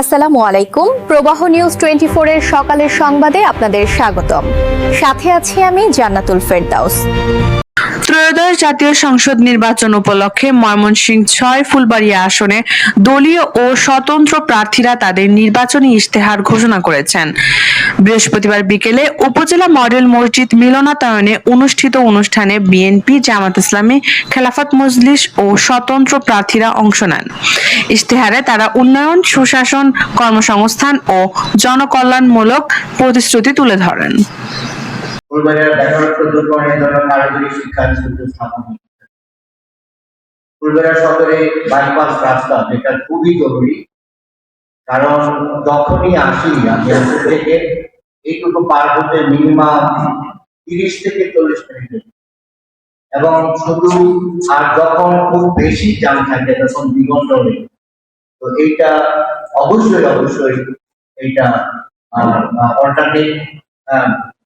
আসসালামু আলাইকুম। প্রবাহ নিউজ টোয়েন্টি এর সকালের সংবাদে আপনাদের স্বাগতম। সাথে আছি আমি জান্নাতুল ফেরদাউস। ত্রয়োদশ জাতীয় সংসদ নির্বাচন উপলক্ষে ময়মনসিংহ ছয় ফুলবাড়িয়া আসনে দলীয় ও স্বতন্ত্র প্রার্থীরা তাদের নির্বাচনী ইশতেহার ঘোষণা করেছেন। বৃহস্পতিবার বিকেলে উপজেলা মডেল মসজিদ মিলনাতায়নে অনুষ্ঠিত অনুষ্ঠানে বিএনপি, জামাত ইসলামী, খেলাফত মজলিস ও স্বতন্ত্র প্রার্থীরা অংশ নেন। ইশতেহারে তারা উন্নয়ন, সুশাসন, কর্মসংস্থান ও জনকল্যাণমূলক প্রতিশ্রুতি তুলে ধরেন। ফুলবাড়িয়া সদরে বাইপাস রাস্তা, যেটা খুবই জরুরি। কারণ যখনই আসি, আমি অফিস থেকে এইটুকু পার হতে মিনিমাম তিরিশ থেকে চল্লিশ মিনিট এবং শুধু আর যখন খুব বেশি জ্যাম থাকে, তখন দিগন্ত হয়ে তো এইটা অবশ্যই অবশ্যই এইটা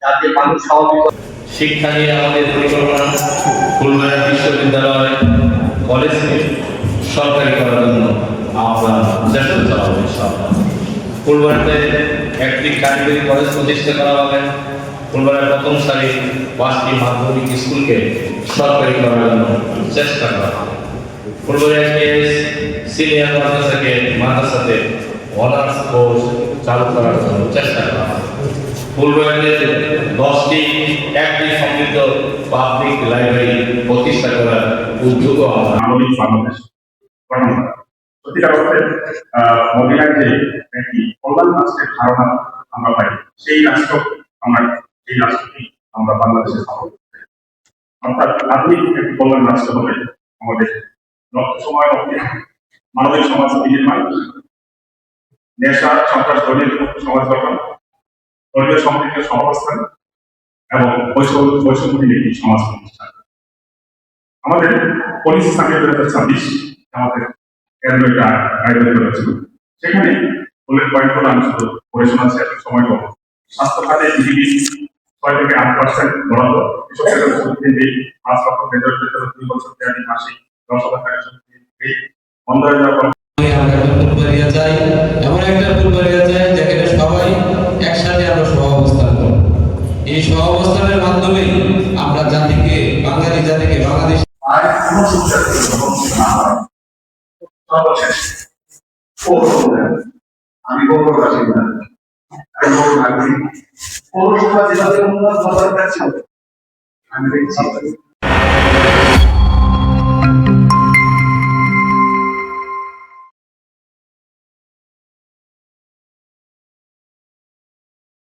যাতে মানুষ স্বাভাবিক শিক্ষা নিয়ে আমাদের পরিকল্পনা, ফুলবাড়ি বিশ্ববিদ্যালয়, কলেজকে সরকারি করার জন্য আমরা চেষ্টা চালাবো ইনশাআল্লাহ ফুলবাড়িতে একটি কারিগরি কলেজ প্রতিষ্ঠা করা হবে। ফুলবাড়ির প্রথম সারি পাঁচটি মাধ্যমিক স্কুলকে সরকারি করার জন্য চেষ্টা করা হবে। ফুলবাড়িয়াকে সিনিয়র মাদ্রাসাকে মাদ্রাসাতে অনার্স কোর্স চালু করার জন্য চেষ্টা করা হবে। ফুলবাড়িতে দশটি, একটি সমৃদ্ধ পাবলিক লাইব্রেরি প্রতিষ্ঠা করার উদ্যোগও আমরা আধুনিক বাংলাদেশ। সত্যিকার অর্থে মদিনার যে একটি কল্যাণ রাষ্ট্রের ধারণা আমরা পাই, সেই রাষ্ট্র আমরা, সেই রাষ্ট্রটি আমরা বাংলাদেশে স্থাপন অর্থাৎ আধুনিক একটি কল্যাণ রাষ্ট্র হবে আমাদের সময়, মানবিক সমাজ নির্মাণ নেশা, সন্ত্রাস, ধর্মীয় সমাজ গঠন, ধর্মীয় সম্পর্কের সহাবস্থান এবং বৈষম্য বৈষম্যহীন একটি সমাজ প্রতিষ্ঠা। আমাদের পুলিশ সার্ভে দু হাজার ছাব্বিশ আমাদের কেন্দ্র আয়োজন করেছিল। সেখানে উল্লেখ পয়েন্ট শুধু পড়ে শোনাচ্ছি এত সময় কম। স্বাস্থ্য খাতে জিডিপি ছয় থেকে আট পার্সেন্ট বরাদ্দ। এসব ক্ষেত্রে সুবিধে নেই পাঁচ লক্ষ কেন্দ্রের ভেতরে দুই বছর মেয়াদী মাসিক দশ হাজার টাকা নেই বন্ধ হয়ে যাওয়ার এমন একটা যেখানে সবাই একসাথে আমরা করব এই সহাবস্থানের মাধ্যমে আমরা জাতিকে বাঙালি জাতিকে বাংলাদেশ আর কোনো সুবিধা না। সর্বশেষ আমি গৌরব বাসিন্দা আমি গৌরব আমি দেখছি।